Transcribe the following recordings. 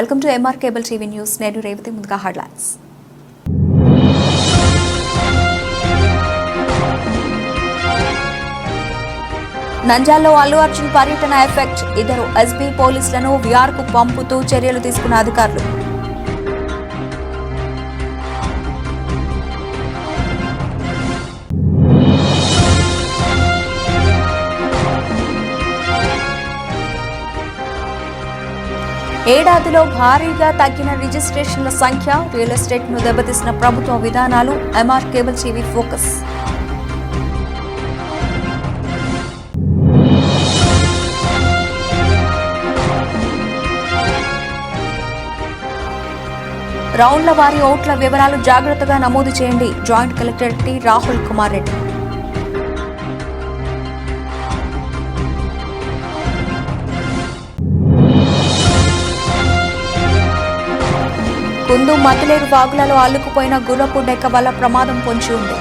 Welcome to MR cable TV news నేను రేవతి ముందుగా headlines నంజాల్లో Allu Arjun పర్యటన ఎఫెక్ట్. ఇద్దరు ఎస్బీ పోలీసులను విఆర్కు పంపుతూ చర్యలు తీసుకున్న అధికారులు. ఏడాదిలో భారీగా తగ్గిన రిజిస్ట్రేషన్ల సంఖ్య రియల్ ఎస్టేట్ను దెబ్బతీసిన ప్రభుత్వ విధానాలు ఎంఆర్ కేబుల్ టీవీ ఫోకస్. రౌండ్ల వారి ఓట్ల వివరాలు జాగ్రత్తగా నమోదు చేయండి. Joint collector T Rahul Kumar Reddy. ముందు మతలేరు వాగులలో అల్లుకుపోయిన గుర్రపు డెక్క వల్ల ప్రమాదం పొంచి ఉంది.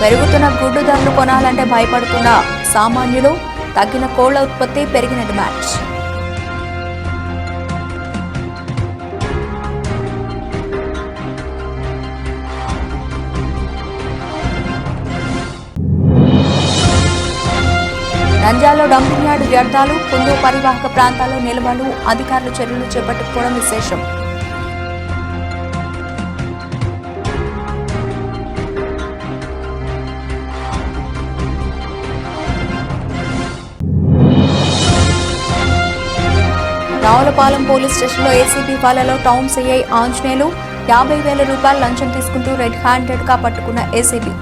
పెరుగుతున్న గుడ్డు ధరలు కొనాలంటే భయపడుతున్న సామాన్యులు తగ్గిన కోళ్ళ ఉత్పత్తి పెరిగిన డిమాండ్ నంద్యాలలో డంపింగ్ యార్డు వ్యర్థాలు కుందు పరివాహక ప్రాంతాల్లో నిల్వలు అధికారులు చర్యలు చేపట్టుకోవడం విశేషం. రావులపాలెం పోలీస్ స్టేషన్లో ఏసీబీ పాలలో టౌన్ సిఐ ఆంజనేయులు యాభై వేల రూపాయలు లంచం తీసుకుంటూ రెడ్ హ్యాండెడ్గా పట్టుకున్న ACB.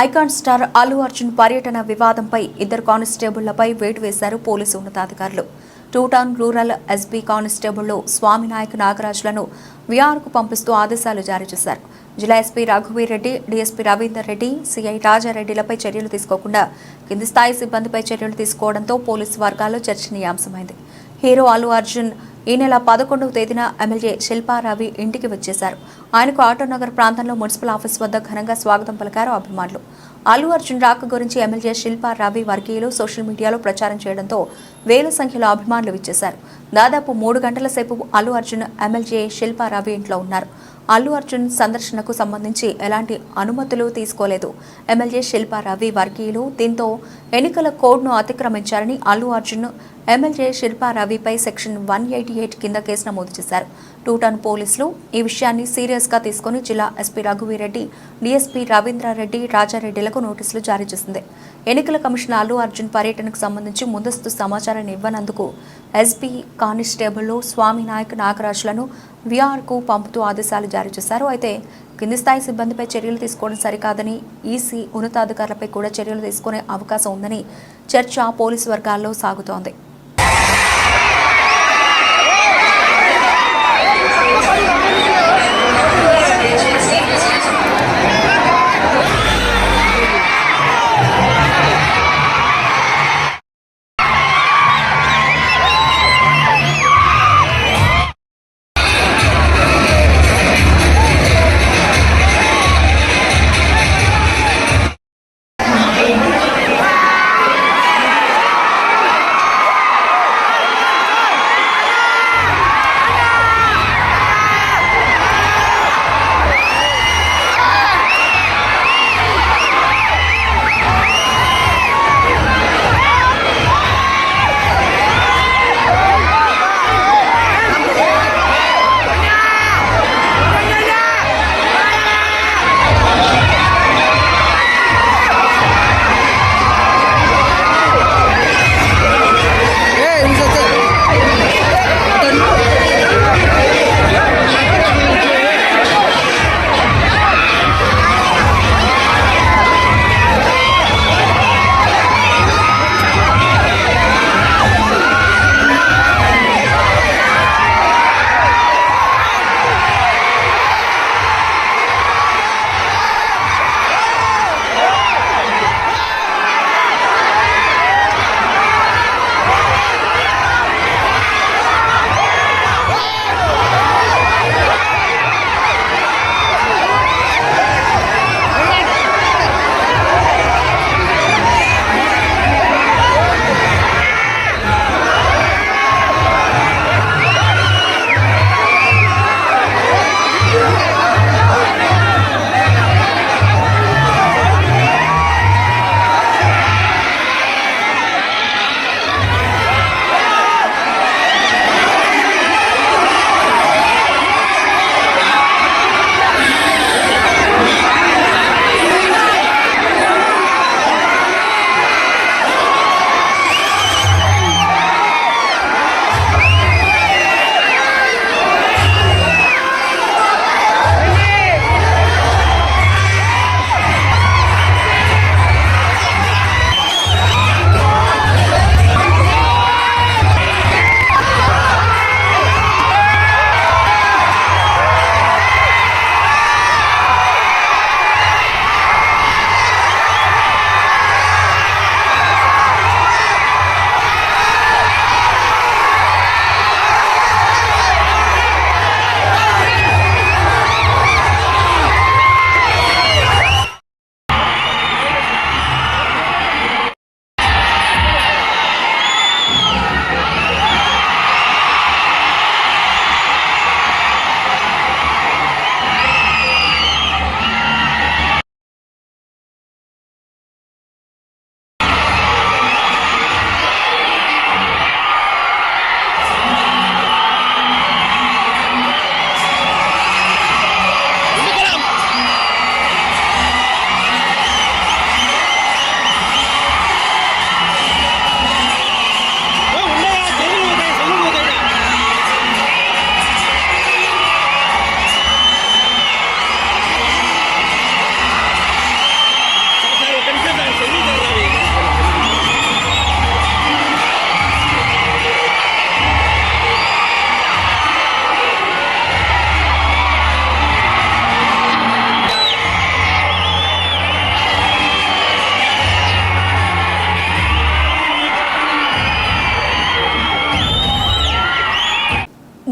Icon star Allu Arjun పర్యటన వివాదంపై ఇద్దరు కానిస్టేబుళ్ళపై వేటు వేశారు పోలీసు ఉన్నతాధికారులు. టూ టౌన్ రూరల్ ఎస్బీ కానిస్టేబుళ్ళు స్వామినాయక్ నాగరాజులను విఆర్కు పంపిస్తూ ఆదేశాలు జారీ చేశారు. జిల్లా ఎస్పీ రఘువీర్ రెడ్డి డీఎస్పీ రవీందర్ రెడ్డి సిఐ రాజారెడ్డిలపై చర్యలు తీసుకోకుండా కింది స్థాయి సిబ్బందిపై చర్యలు తీసుకోవడంతో పోలీసు వర్గాల్లో చర్చనీయాంశమైంది. హీరో అల్లు అర్జున్ ఈ నెల పదకొండవ తేదీన ఎమ్మెల్యే శిల్పారావి ఇంటికి వచ్చేశారు. ఆయనకు ఆటోనగర్ ప్రాంతంలో మున్సిపల్ ఆఫీస్ వద్ద ఘనంగా స్వాగతం పలికారు అభిమానులు. అల్లు అర్జున్ రాక గురించి ఎమ్మెల్యే శిల్పారావి వర్గీయులు సోషల్ మీడియాలో ప్రచారం చేయడంతో వేల సంఖ్యలో అభిమానులు విచ్చేశారు. దాదాపు మూడు గంటల సేపు అల్లు అర్జున్ ఎమ్మెల్యే శిల్పారావి ఇంట్లో ఉన్నారు. అల్లు అర్జున్ సందర్శనకు సంబంధించి ఎలాంటి అనుమతులు తీసుకోలేదు. ఎమ్మెల్యే శిల్పారావి వర్గీయులు దీంతో ఎన్నికల కోడ్ను అతిక్రమించారని అల్లు అర్జున్ ఎమ్మెల్యే శిల్పారావిపై సెక్షన్ వన్ ఎయిటీ ఎయిట్ కింద కేసు నమోదు చేశారు. టూటన్ పోలీసులు ఈ విషయాన్ని సీరియస్గా తీసుకుని జిల్లా ఎస్పీ రఘువీరెడ్డి డీఎస్పీ రవీంద్రారెడ్డి రాజారెడ్డిలకు నోటీసులు జారీ చేసింది. ఎన్నికల కమిషన్ అల్లు అర్జున్ పర్యటనకు సంబంధించి ముందస్తు సమాచారాన్ని ఇవ్వనందుకు ఎస్పీ కానిస్టేబుల్ స్వామి నాయక్ నాగరాజులను విఆర్కు పంపుతూ ఆదేశాలు జారీ చేశారు. అయితే కింది స్థాయి సిబ్బందిపై చర్యలు తీసుకోవడం సరికాదని ఈసీ ఉన్నతాధికారులపై కూడా చర్యలు తీసుకునే అవకాశం ఉందని చర్చ పోలీసు వర్గాల్లో సాగుతోంది.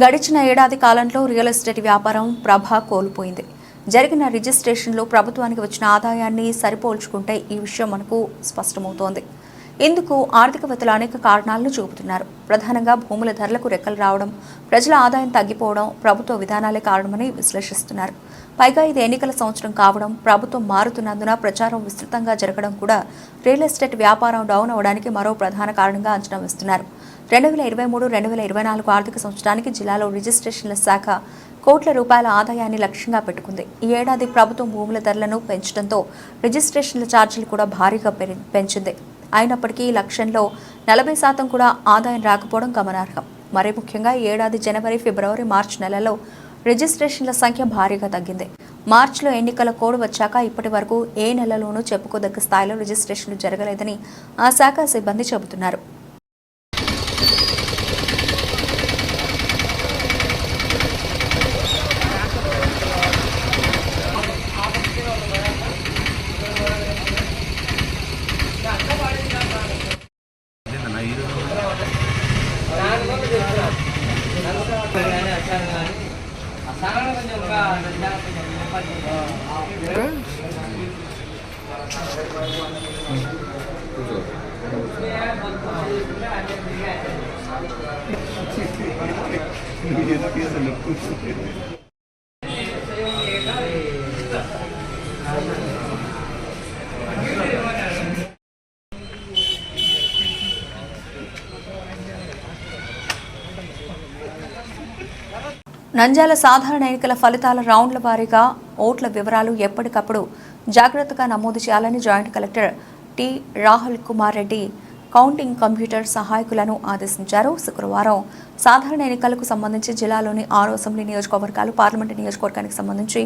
గడిచిన ఏడాది కాలంలో రియల్ ఎస్టేట్ వ్యాపారం ప్రభ కోల్పోయింది. జరిగిన రిజిస్ట్రేషన్లో ప్రభుత్వానికి వచ్చిన ఆదాయాన్ని సరిపోల్చుకుంటే ఈ విషయం మనకు స్పష్టమవుతోంది. ఇందుకు ఆర్థికవేత్తలు అనేక కారణాలను చూపుతున్నారు. ప్రధానంగా భూముల ధరలకు రెక్కలు రావడం ప్రజల ఆదాయం తగ్గిపోవడం ప్రభుత్వ విధానాలే కారణమని విశ్లేషిస్తున్నారు. పైగా ఇది ఎన్నికల సంవత్సరం కావడం ప్రభుత్వం మారుతున్నందున ప్రచారం విస్తృతంగా జరగడం కూడా రియల్ ఎస్టేట్ వ్యాపారం డౌన్ అవడానికి మరో ప్రధాన కారణంగా అంచనా వేస్తున్నారు. రెండు వేల ఇరవై మూడు రెండు వేల ఇరవై నాలుగు ఆర్థిక సంవత్సరానికి జిల్లాలో రిజిస్ట్రేషన్ల శాఖ కోట్ల రూపాయల ఆదాయాన్ని లక్ష్యంగా పెట్టుకుంది. ఈ ఏడాది ప్రభుత్వం భూముల ధరలను పెంచడంతో రిజిస్ట్రేషన్ల ఛార్జీలు కూడా భారీగా పెంచింది. అయినప్పటికీ ఈ లక్ష్యంలో నలభై శాతం కూడా ఆదాయం రాకపోవడం గమనార్హం. మరీ ముఖ్యంగా ఈ ఏడాది జనవరి ఫిబ్రవరి మార్చి నెలలో రిజిస్ట్రేషన్ల సంఖ్య భారీగా తగ్గింది. మార్చిలో ఎన్నికల కోడ్ వచ్చాక ఇప్పటి వరకు ఏ నెలలోనూ చెప్పుకోదగ్గ స్థాయిలో రిజిస్ట్రేషన్లు జరగలేదని ఆ శాఖ సిబ్బంది చెబుతున్నారు. నంద్యాల సాధారణ ఎన్నికల ఫలితాల రౌండ్ల వారీగా ఓట్ల వివరాలు ఎప్పటికప్పుడు జాగ్రత్తగా నమోదు చేయాలని joint collector T. Rahul Kumar Reddy counting computer సహాయకులను ఆదేశించారు. శుక్రవారం సాధారణ ఎన్నికలకు సంబంధించి జిల్లాలోని ఆరు అసెంబ్లీ నియోజకవర్గాలు పార్లమెంటు నియోజకవర్గానికి సంబంధించి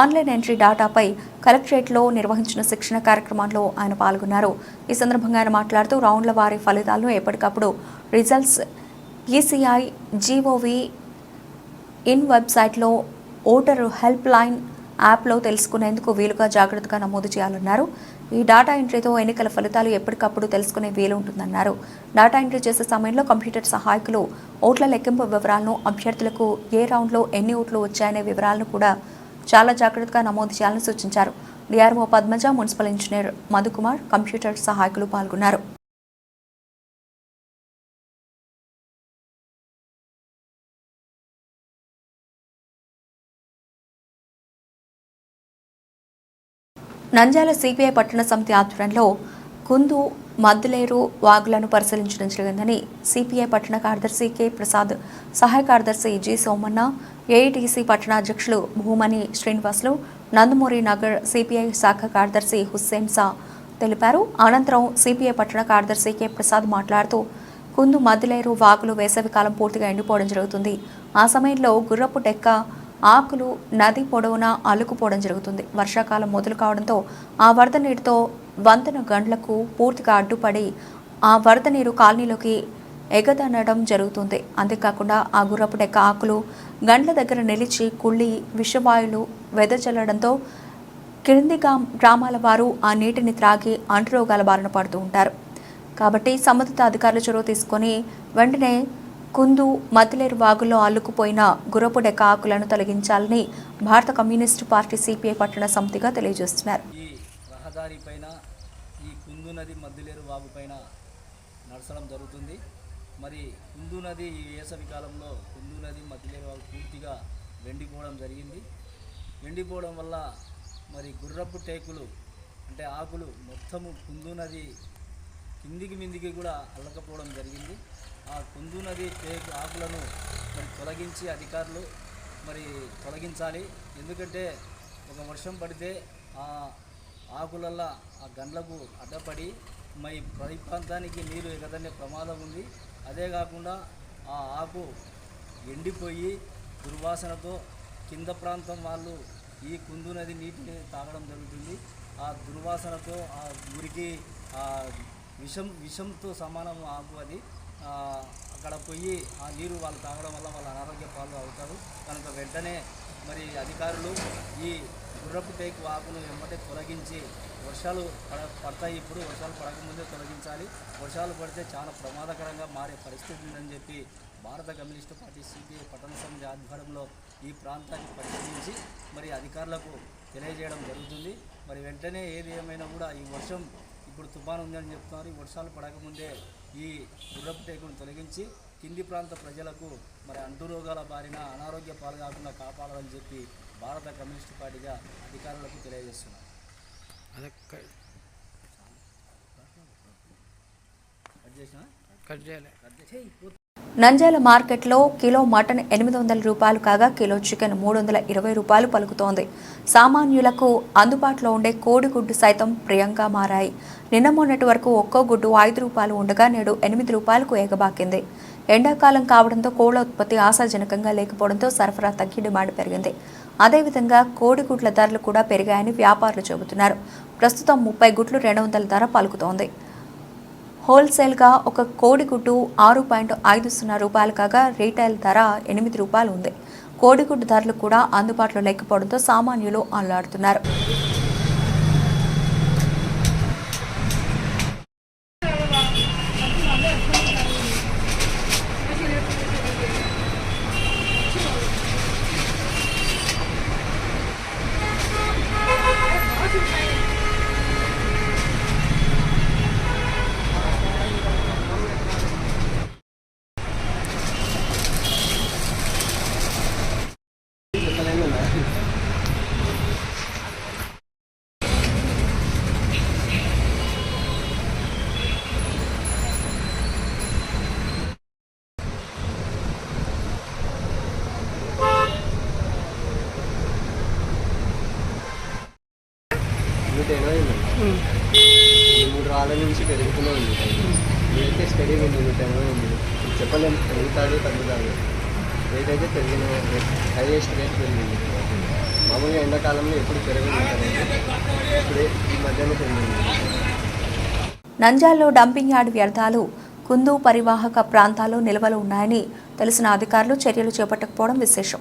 ఆన్లైన్ ఎంట్రీ డేటాపై కలెక్టరేట్లో నిర్వహించిన శిక్షణ కార్యక్రమాల్లో ఆయన పాల్గొన్నారు. ఈ సందర్భంగా ఆయన మాట్లాడుతూ రౌండ్ల వారీ ఫలితాలను ఎప్పటికప్పుడు రిజల్ట్స్ ఈసీఐ జీఓవి ఇన్ వెబ్సైట్లో ఓటరు హెల్ప్ లైన్ యాప్లో తెలుసుకునేందుకు వీలుగా జాగ్రత్తగా నమోదు చేయాలన్నారు. ఈ డేటా ఎంట్రీతో ఎన్నికల ఫలితాలు ఎప్పటికప్పుడు తెలుసుకునే వీలు ఉంటుందన్నారు. డేటా ఎంట్రీ చేసే సమయంలో కంప్యూటర్ సహాయకులు ఓట్ల లెక్కింపు వివరాలను అభ్యర్థులకు ఏ రౌండ్లో ఎన్ని ఓట్లు వచ్చాయనే వివరాలను కూడా చాలా జాగ్రత్తగా నమోదు చేయాలని సూచించారు. DRO Padmaja municipal engineer Madhukumar computer సహాయకులు పాల్గొన్నారు. నంద్యాల సిపిఐ పట్టణ సమితి ఆధ్వర్యంలో కుందు మద్దులేరు వాగులను పరిశీలించడం జరిగిందని సిపిఐ పట్టణ కార్యదర్శి కె. ప్రసాద్ సహాయ కార్యదర్శి జి. సోమన్న ఏఐటీసీ పట్టణాధ్యక్షులు భూమని శ్రీనివాసులు నందమూరి నగర్ సిపిఐ శాఖ కార్యదర్శి హుస్సేన్ సా తెలిపారు. అనంతరం సిపిఐ పట్టణ కార్యదర్శి కె. ప్రసాద్ మాట్లాడుతూ కుందు మద్దులేరు వాగులు వేసవికాలం పూర్తిగా ఎండిపోవడం జరుగుతుంది. ఆ సమయంలో గుర్రపు డెక్క ఆకులు నది పొడవునా అల్లుకుపోవడం జరుగుతుంది. వర్షాకాలం మొదలు కావడంతో ఆ వరద నీటితో వంతెన గండ్లకు పూర్తిగా అడ్డుపడి ఆ వరద నీరు కాలనీలోకి ఎగదనడం జరుగుతుంది. అంతేకాకుండా ఆ గుర్రపు డెక్క ఆకులు గండ్ల దగ్గర నిలిచి కుళ్ళి విషవాయువులు వెదజల్లడంతో క్రింది గ్రామాల వారు ఆ నీటిని త్రాగి అంటురోగాల బారిన పడుతూ ఉంటారు. కాబట్టి సంబంధిత అధికారులు చొరవ తీసుకొని వెంటనే కుందు మతిలేరు వాగులో అల్లుకుపోయిన గుర్రపు ఆకులను తొలగించాలని భారత కమ్యూనిస్టు పార్టీ సిపిఐ పట్టణ సమితిగా తెలియజేస్తున్నారు. ఈ రహదారి పైన ఈ కుందు నది మద్దిలేరు వాగు పైన నడచడం జరుగుతుంది. మరి కుందు నది ఈ వేసవి కాలంలో కుందు నది మద్దిలేరు వాగు పూర్తిగా వెండిపోవడం జరిగింది. వెండిపోవడం వల్ల మరి గుర్రపు టేకులు అంటే ఆకులు మొత్తము కుందు నది కిందికి మిందికి కూడా అల్లకపోవడం జరిగింది. ఆ కుందు నది టేకు ఆకులను మరి తొలగించి అధికారులు మరి తొలగించాలి. ఎందుకంటే ఒక వర్షం పడితే ఆ ఆకులల్లా ఆ గండ్లకు అడ్డపడి మరి ప్రతి ప్రాంతానికి నీరు ఎగదనే ప్రమాదం ఉంది. అదే కాకుండా ఆ ఆకు ఎండిపోయి దుర్వాసనతో కింద ప్రాంతం వాళ్ళు ఈ కుందు నది నీటిని తాగడం జరుగుతుంది. ఆ దుర్వాసనతో ఆ మురికి ఆ విషం విషంతో సమానం ఆకు అది. అక్కడ పోయి ఆ నీరు వాళ్ళు తాగడం వల్ల వాళ్ళ అనారోగ్య పాలు అవుతారు. కనుక వెంటనే మరి అధికారులు ఈ గుర్రపు టేకు వాకును వెంబటే తొలగించి వర్షాలు పడ పడతాయి ఇప్పుడు. వర్షాలు పడకముందే తొలగించాలి. వర్షాలు పడితే చాలా ప్రమాదకరంగా మారే పరిస్థితి ఉందని చెప్పి భారత కమ్యూనిస్టు పార్టీ సిపిఐ పట్టణ సమితి ఆధ్వర్యంలో ఈ ప్రాంతాన్ని పరిశీలించి మరి అధికారులకు తెలియజేయడం జరుగుతుంది. మరి వెంటనే ఏది ఏమైనా కూడా ఈ వర్షం ఇప్పుడు తుఫాను ఉందని చెప్తున్నారు. ఈ వర్షాలు పడకముందే ఈ గుర్రపు టేకును తొలగించి కింది ప్రాంత ప్రజలకు మరి అంటు రోగాల బారిన అనారోగ్య పాలు కాకుండా కాపాడాలని చెప్పి భారత కమ్యూనిస్టు పార్టీగా అధికారులకు తెలియజేస్తున్నారు. అదే క- కట్ చేసిన? కట్ చేయాలి. నంజాల మార్కెట్లో కిలో మటన్ ఎనిమిది వందల రూపాయలు కాగా కిలో చికెన్ మూడు వందల ఇరవై రూపాయలు పలుకుతోంది. సామాన్యులకు అందుబాటులో ఉండే కోడిగుడ్డు సైతం ప్రియంగా మారాయి. నిన్న మొన్నటి వరకు ఒక్కో గుడ్డు ఐదు రూపాయలు ఉండగా నేడు ఎనిమిది రూపాయలకు ఎగబాకింది ఎండాకాలం కావడంతో కోళ్ళ ఉత్పత్తి ఆశాజనకంగా లేకపోవడంతో సరఫరా తగ్గి డిమాండ్ పెరిగింది. అదేవిధంగా కోడిగుడ్ల ధరలు కూడా పెరిగాయని వ్యాపారులు చెబుతున్నారు. ప్రస్తుతం ముప్పై గుడ్లు రెండు వందల ధర పలుకుతోంది. హోల్సేల్గా ఒక కోడిగుడ్డు ఆరు పాయింట్ ఐదు సున్నా రూపాయలు కాగా రీటైల్ ధర ఎనిమిది రూపాయలు ఉంది. కోడిగుడ్డు ధరలు కూడా అందుబాటులో లేకపోవడంతో సామాన్యులు అల్లాడుతున్నారు నూట ఎనభై ఉంది ఈ మూడు రాళ్ళ నుంచి పెరుగుతూనే ఉంది అయితే స్టడీ ఉంది నూట ఎనభై ఉంది చెప్పలేము పెరుగుతాడు తగ్గుతాడు. రేట్ అయితే పెరిగిన హైయెస్ట్ రేట్ పెరిగింది. మామూలుగా ఎండాకాలంలో ఎప్పుడు పెరగదు ఇప్పుడే ఈ మధ్యాహ్నం పెరిగింది. నంజాల్లో డంపింగ్ యార్డ్ వ్యర్థాలు కుందు పరివాహక ప్రాంతాల్లో నిల్వలు ఉన్నాయని తెలిసిన అధికారులు చర్యలు చేపట్టకపోవడం విశేషం.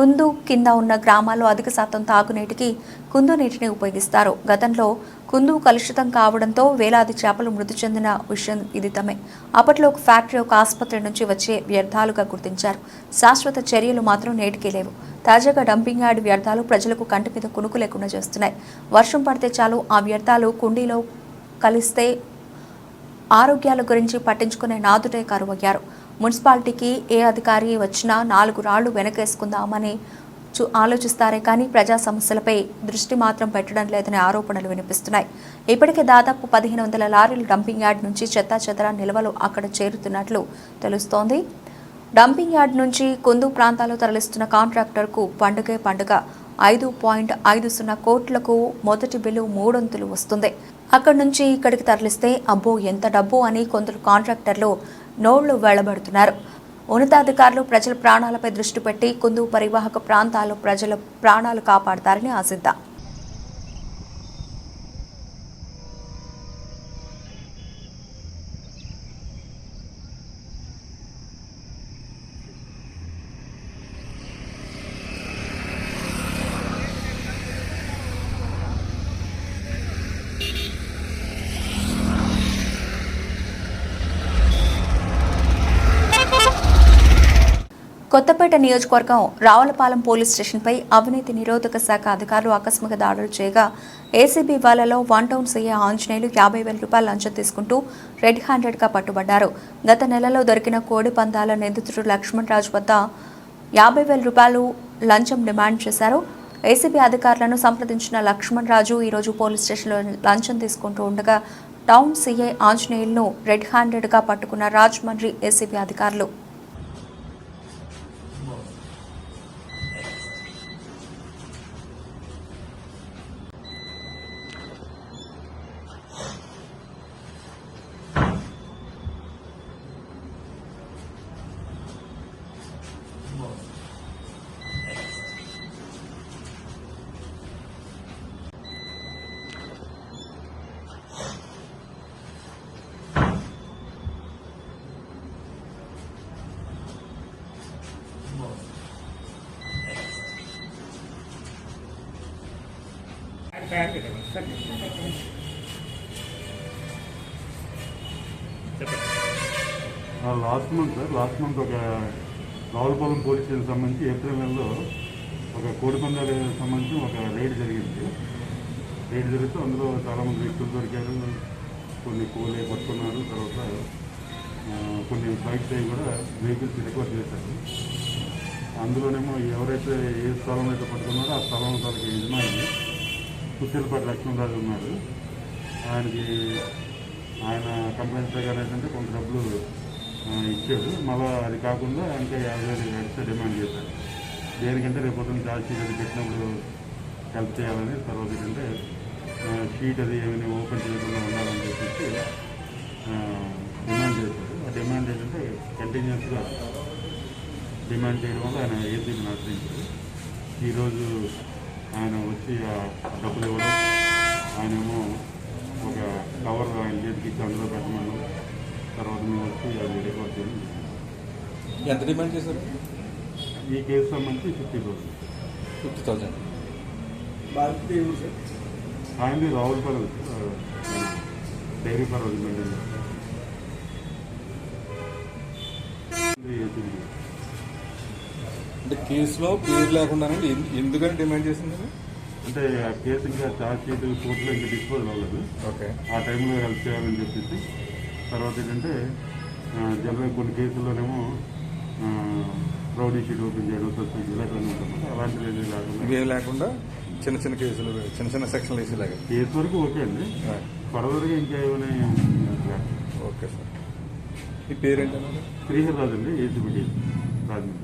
కుందు కింద ఉన్న గ్రామాల్లో అధిక శాతం తాగునీటికి కుందు నీటిని ఉపయోగిస్తారు. గతంలో కుందు కలుషితం కావడంతో వేలాది చేపలు మృతి చెందిన విషయం ఇదితమే అప్పట్లో ఒక ఫ్యాక్టరీ ఒక ఆసుపత్రి నుంచి వచ్చే వ్యర్థాలుగా గుర్తించారు. శాశ్వత చర్యలు మాత్రం నేటికీ లేవు. తాజాగా డంపింగ్ యార్డ్ వ్యర్థాలు ప్రజలకు కంటి మీద కునుకు లేకుండా చేస్తున్నాయి. వర్షం పడితే చాలు ఆ వ్యర్థాలు కుండీలో కలిస్తే ఆరోగ్యాల గురించి పట్టించుకునే నాదుటే కరువయ్యారు. మున్సిపాలిటీకి ఏ అధికారి వచ్చినా నాలుగు రాళ్ళు వెనకేసుకుందామని చూ ఆలోచిస్తారే కానీ ప్రజా సమస్యలపై దృష్టి మాత్రం పెట్టడం లేదనే ఆరోపణలు వినిపిస్తున్నాయి. ఇప్పటికే దాదాపు పదిహేను వందల లారీలు డంపింగ్ యార్డ్ నుంచి చెత్తా చెదర నిల్వలు అక్కడ చేరుతున్నట్లు తెలుస్తోంది. డంపింగ్ యార్డ్ నుంచి కొందు ప్రాంతాల్లో తరలిస్తున్న కాంట్రాక్టర్కు పండుగే పండుగ. ఐదు పాయింట్ ఐదు సున్నా కోట్లకు మొదటి బిల్లు మూడొంతులు వస్తుంది. అక్కడి నుంచి ఇక్కడికి తరలిస్తే అబ్బో ఎంత డబ్బు అని కొందరు కాంట్రాక్టర్లు నోళ్ళు వెళ్ళబడుతున్నారు. ఉన్నతాధికారులు ప్రజల ప్రాణాలపై దృష్టి పెట్టి కుందు పరివాహక ప్రాంతాల్లో ప్రజల ప్రాణాలు కాపాడతారని ఆశిద్దాం. కొత్తపేట నియోజకవర్గం రావులపాలెం పోలీస్ స్టేషన్పై అవినీతి నిరోధక శాఖ అధికారులు ఆకస్మిక దాడులు చేయగా ఏసీబీ వాళ్ళలో వన్ టౌన్ సీఏ ఆంజనేయులు యాభై వేల రూపాయలు లంచం తీసుకుంటూ రెడ్ హ్యాండెడ్గా పట్టుబడ్డారు. గత నెలలో దొరికిన కోడి పందాల నిందితుడు లక్ష్మణ్ రాజు వద్ద యాభై వేల రూపాయలు లంచం డిమాండ్ చేశారు. ఏసీబీ అధికారులను సంప్రదించిన లక్ష్మణ్ రాజు ఈరోజు పోలీస్ స్టేషన్లో లంచం తీసుకుంటూ ఉండగా టౌన్ సీఐ ఆంజనేయులను రెడ్ హ్యాండెడ్గా పట్టుకున్న రాజమండ్రి ఏసీబీ అధికారులు last month sir last month ఒక రావులపాలెం పోలీస్ స్టేషన్ సంబంధించి ఏప్రిల్ నెలలో ఒక కోడిపందాలకు సంబంధించి ఒక రైడ్ జరిగింది. రైడ్ జరిగితే అందులో చాలామంది వ్యక్తులు దొరికారు. కొన్ని కూలే పట్టుకున్నారు. తర్వాత కొన్ని బైక్స్ అవి కూడా వెహికల్స్ రికవర్ చేశారు. అందులోనేమో ఎవరైతే ఏ స్థలంలో అయితే పట్టుకున్నారో ఆ స్థలం తనకి యజమాని కుచ్చెలపాటి లక్ష్మణరాజు ఉన్నారు. ఆయనకి ఆయన కంప్లైంట్ ప్రకారం ఏంటంటే కొంత డబ్బులు ఇచ్చాడు మళ్ళీ అది కాకుండా ఇంకా యాభై వేలు ఎక్స్ట్రా డిమాండ్ చేశారు. దేనికంటే రేపు పొద్దున్న ఛార్జ్ అది పెట్టినప్పుడు హెల్ప్ చేయాలని తర్వాత ఏంటంటే షీట్ అది ఏమైనా ఓపెన్ చేయకుండా ఉండాలని చెప్పేసి డిమాండ్ చేశారు. ఆ డిమాండ్ ఏంటంటే కంటిన్యూస్గా డిమాండ్ చేయడం వల్ల ఆయన ఏసీని ఆశ్రయించారు. ఈరోజు ఆయన వచ్చి ఆ డబ్బులు ఇవ్వడం. ఆయనేమో ఒక కవర్ ఆయన చేతికి ఇచ్చి అందులో పెట్టమన్నాం తర్వాత మేము వచ్చి అది రికార్డ్ చేయడం. ఎంత డిమాండ్ చేశారు? ఈ కేసు సంబంధించి ఫిఫ్టీ థౌసండ్. Fifty thousand. ఆయనది రావులపల్లి డైరీ ఫార్మ్ మెయింటైన్ కేసులో పేరు లేకుండానే ఎందు- ఎందుకని డిమాండ్ చేసింది అంటే ఆ కేసు ఇంకా ఛార్జ్ షీట్ కోర్టులో ఇంకా డిస్పోజ్ అవ్వలేదు. ఓకే. ఆ టైంలో హెల్ప్ చేయాలని చెప్పేసి తర్వాత ఏంటంటే జనరల్ కొన్ని కేసుల్లోనేమో ప్రౌడీ షీట్ ఓపెన్ చేయడం సస్పెండ్ ఇలాంటివన్నీ ఉంటుంది అలాంటివి ఏమీ లేకుండా. లేకుండా చిన్న చిన్న కేసులు చిన్న చిన్న సెక్షన్లు వేసేలాగా. కేసు వరకు ఓకే అండి. ఫర్దర్గా ఇంకా ఏమైనా ఓకే సార్. ఈ పేరేంటన్నారు శ్రీహర్ రాజు అండి ఏసీబీటీ రాజమండ్రి.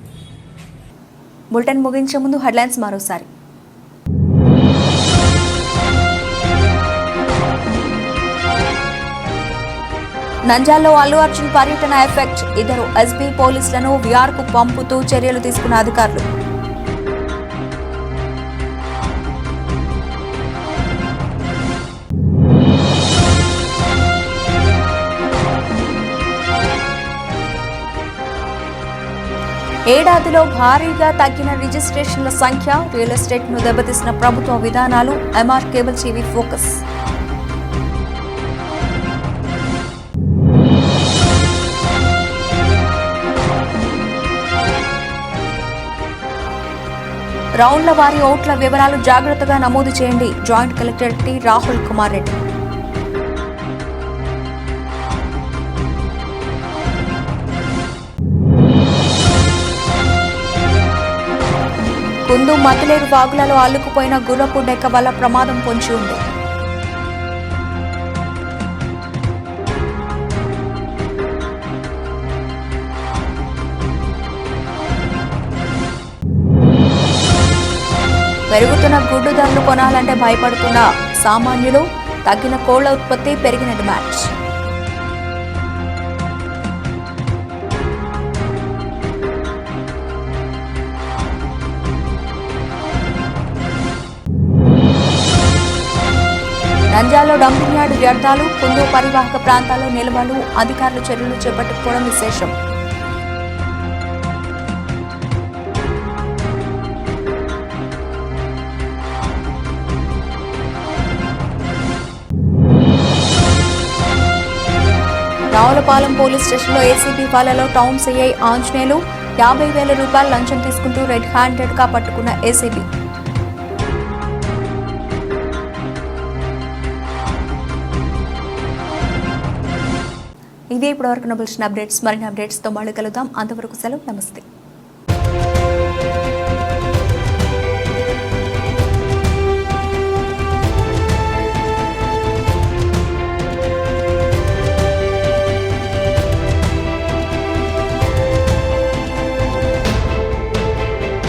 బులెటిన్ ముగించే ముందు హెడ్లైన్స్ మరోసారి. నంజాల్లో అల్లు అర్జున్ పర్యటన ఎఫెక్ట్. ఇద్దరు ఎస్బీ పోలీసులను విఆర్కు పంపుతూ చర్యలు తీసుకున్న అధికారులు. ఏడాదిలో భారీగా తగ్గిన రిజిస్ట్రేషన్ల సంఖ్య రియల్ ఎస్టేట్ను దెబ్బతీసిన ప్రభుత్వ విధానాలు ఎంఆర్ కేబుల్ టీవీ ఫోకస్. రౌండ్ల వారి ఓట్ల వివరాలు జాగ్రత్తగా నమోదు చేయండి. Joint collector T. Rahul Kumar Reddy. ముందు మతిలేరు వాగులలో అల్లుకుపోయిన గుర్రపు డెక్క వల్ల ప్రమాదం పొంచి ఉంది. పెరుగుతున్న గుడ్డు ధరలు కొనాలంటే భయపడుతున్న సామాన్యులు తగ్గిన కోళ్ళ ఉత్పత్తి పెరిగిన డిమాండ్ నంజాల్లో డంపింగ్ యార్డు వ్యర్థాలు కుందు పరివాహక ప్రాంతాల్లో నిల్వలు అధికారులు చర్యలు చేపట్టుకోవడం విశేషం. రావులపాలెం పోలీస్ స్టేషన్లో ఏసీబీ వాళ్ళలో టౌన్ సీఐ ఆంజనేయులు యాభై వేల రూపాయలు లంచం తీసుకుంటూ రెడ్ హ్యాండెడ్గా పట్టుకున్న ఏసీబీ. ఇదే ఇప్పటివరకు నబిల్సిన అప్డేట్స్. మరిన్ని అప్డేట్స్తో మళ్ళీ కలుద్దాం. అంతవరకు సెలవు. నమస్తే.